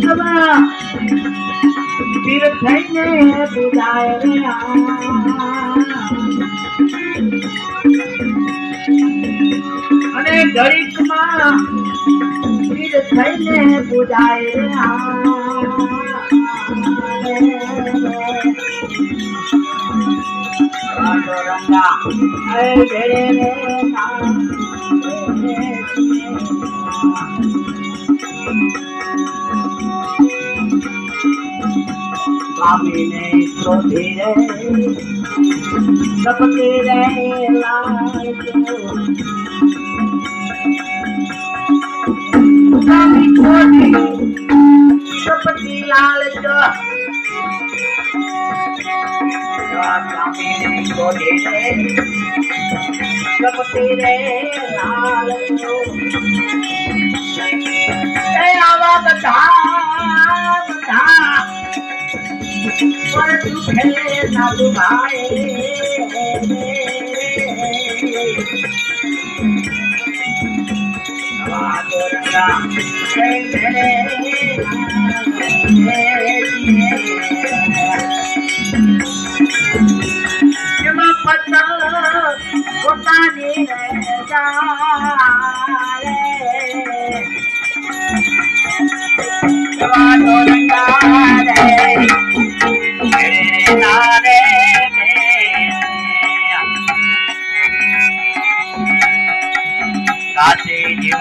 જવા પીર થઈને બુલાય અને ઘડીકમાં પીર થઈને બુલાય રંગા स्वामीने क्रोधिरे सबके रहने स्वामी क्रोधी सबके लालच स्वामीने क्रोधिरे सबके रहने लालच ए आवा बता પર તુજે ના ભુલાએ નવા દોરંગા જય જય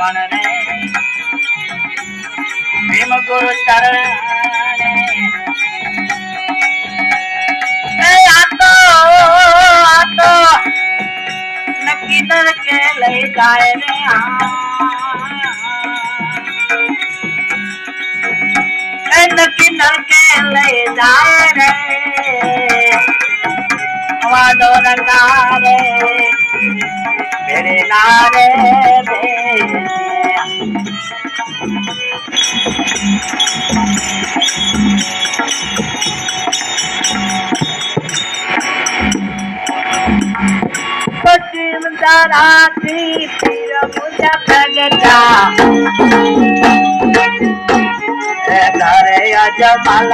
ચરણને ભીમ ગુરુ ચરણને એ આ તો લઈ જાય રે નરકે લઈ જાય રે વાદો રંગારે મેરે નારે रात्रि फिर मुझ प्रगटा करे अजमल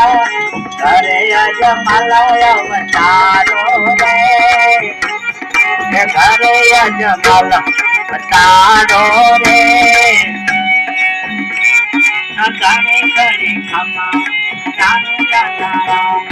करे अवतारो रे करे अजमल अवतारो रे करे करे खमा जानो जाता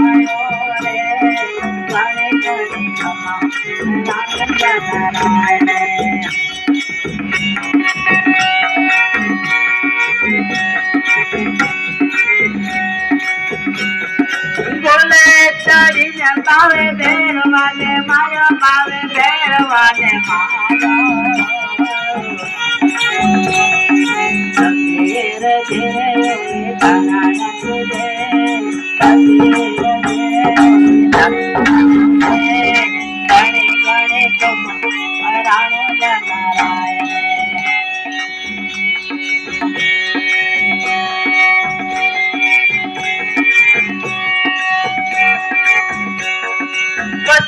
તરી જંતાવે ભેરવાને મારો પાવે ભેરવાને મારો તકેર જે તાના તુજે તકેર જે તાના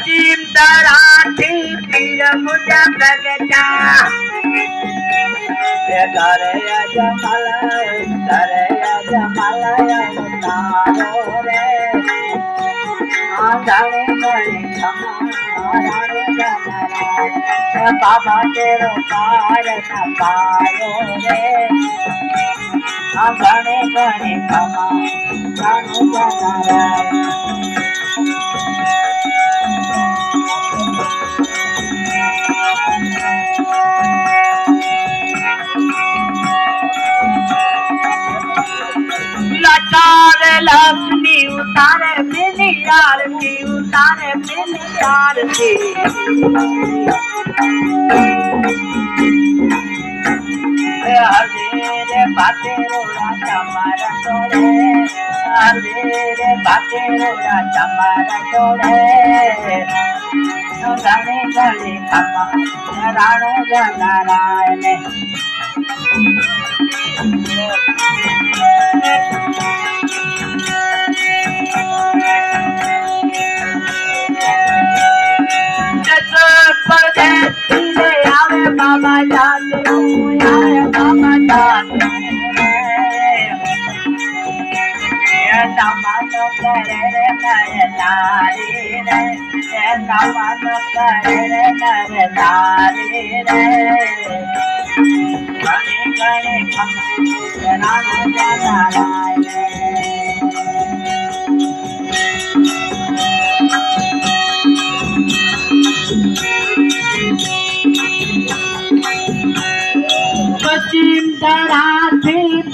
தீர்த்தராட்டில் பிழமுட பிரகடா கரைய ஜமலை கரைய ஜமலையோரே ஆந்தாளே மணி பாபா தேரோ பாட பாயோரே ஆந்தாளே மணி கமா ஜானு ஜனரா अपनी उतार मैंने यार से उतार मैंने यार से हरे बातें रोड़ा चमारा तोड़े हरे बातें रोड़ा चमारा तोड़े राणे गले पापा राणे गला Thank you. કવાનો કરે રે કરે તારી પશ્ચિમ તરાથી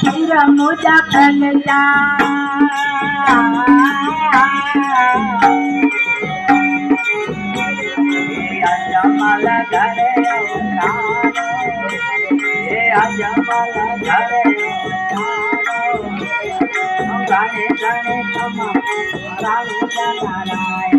ભૈરવ મુજા ગણે ગણે કમા રામ નારાયણ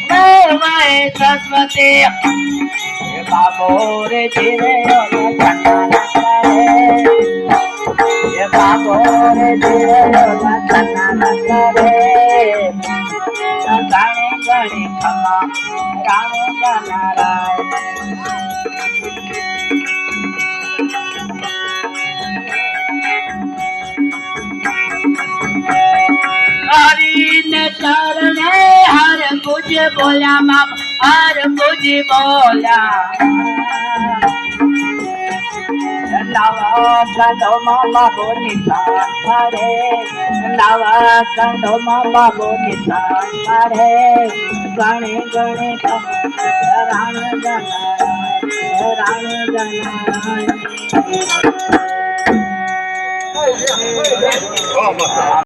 मैं सरस्वती बाबोर जिरे ये बाबोर जिरे नारायण हरी ने चार मुझ बोला माँ हर मुझ बोला नवा कंदो मामा बोली सारे नवा कंदो मामा बोली सारे गणे गणे राण गण राण गण Oh, my God.